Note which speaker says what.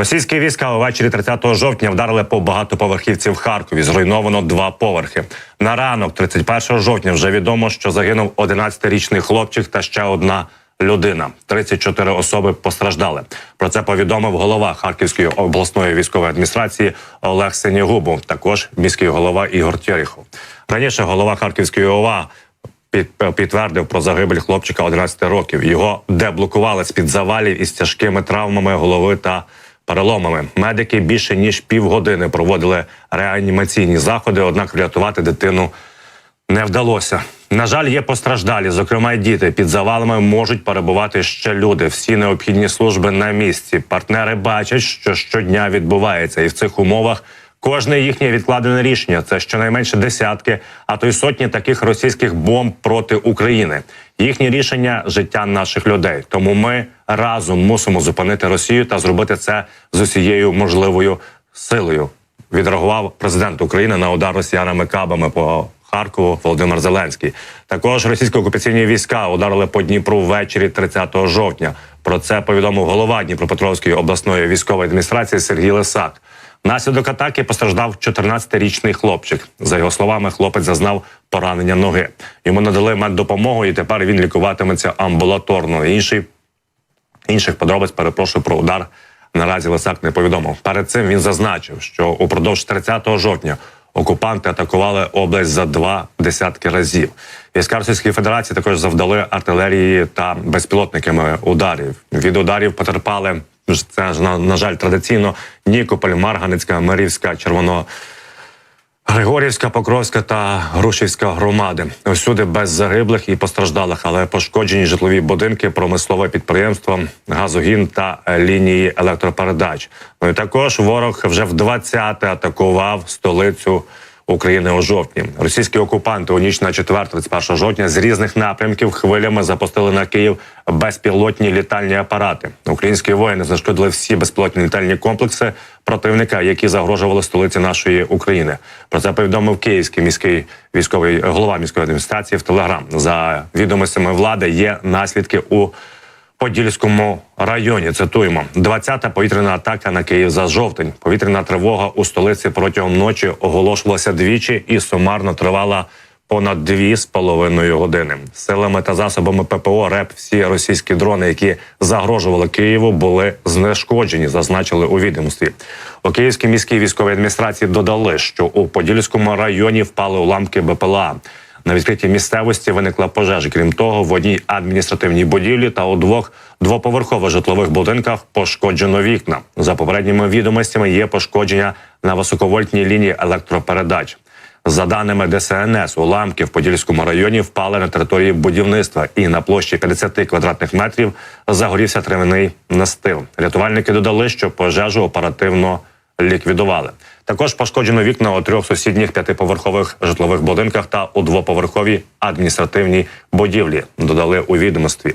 Speaker 1: Російські війська увечері 30 жовтня вдарили по багатоповерхівці в Харкові. Зруйновано два поверхи. На ранок, 31 жовтня, вже відомо, що загинув 11-річний хлопчик та ще одна людина. 34 особи постраждали. Про це повідомив голова Харківської обласної військової адміністрації Олег Синєгубов. Також міський голова Ігор Тєріхов. Раніше голова Харківської ОВА під, підтвердив про загибель хлопчика 11 років. Його деблокували з під завалів із тяжкими травмами голови та переломами. Медики більше ніж півгодини проводили реанімаційні заходи однак врятувати дитину не вдалося. На жаль, є постраждалі, зокрема й діти. Під завалами можуть перебувати ще люди. Всі необхідні служби на місці. Партнери бачать, що щодня відбувається, і в цих умовах кожне їхнє відкладене рішення це щонайменше десятки, а то й сотні таких російських бомб проти України. Їхні рішення життя наших людей. Тому ми разом мусимо зупинити Росію та зробити це з усією можливою силою. Відреагував президент України на удар росіянами кабами по Харкову Володимир Зеленський. Також російські окупаційні війська ударили по Дніпру ввечері 30 жовтня. Про це повідомив голова Дніпропетровської обласної військової адміністрації Сергій Лисак. Внаслідок атаки постраждав 14-річний хлопчик. За його словами, хлопець зазнав поранення ноги. Йому надали меддопомогу, і тепер він лікуватиметься амбулаторно. Інший інших подробиць перепрошую про удар. Наразі Лисак не повідомив. Перед цим він зазначив, що упродовж 30 жовтня окупанти атакували область за два десятки разів. Війська Російської Федерації також завдали артилерії та безпілотниками ударів. Від ударів потерпали це ж на, на жаль традиційно Нікополь, Марганецька, Мирівська, Червоно. Григорівська, Покровська та Грушівська громади всюди без загиблих і постраждалих, але пошкоджені житлові будинки, промислове підприємство, газогін та лінії електропередач. Ну і також ворог вже в 20-те атакував столицю України у жовтні. Російські окупанти у ніч на 4-31 жовтня з різних напрямків хвилями запустили на Київ безпілотні літальні апарати. Українські воїни знешкодили всі безпілотні літальні комплекси противника, які загрожували столиці нашої України. Про це повідомив Київський міський військовий голова міської адміністрації в Телеграм. За відомостями влади є наслідки у Подільському районі цитуємо 20-та повітряна атака на Київ за жовтень. Повітряна тривога у столиці протягом ночі оголошувалася двічі і сумарно тривала понад дві з половиною години. Силами та засобами ППО РЕП всі російські дрони, які загрожували Києву, були знешкоджені. Зазначили у відомстві. У Київській міській військовій адміністрації додали, що у Подільському районі впали уламки БПЛА. На відкритій місцевості виникла пожежа. Крім того, в одній адміністративній будівлі та у двох двоповерхових житлових будинках пошкоджено вікна. За попередніми відомостями є пошкодження на високовольтній лінії електропередач. За даними ДСНС, уламки в Подільському районі впали на території будівництва, і на площі 50 квадратних метрів загорівся травяний настил. Рятувальники додали, що пожежу оперативно ліквідували. Також пошкоджено вікна у трьох сусідніх п'ятиповерхових житлових будинках та у двоповерховій адміністративній будівлі. Додали у відомстві.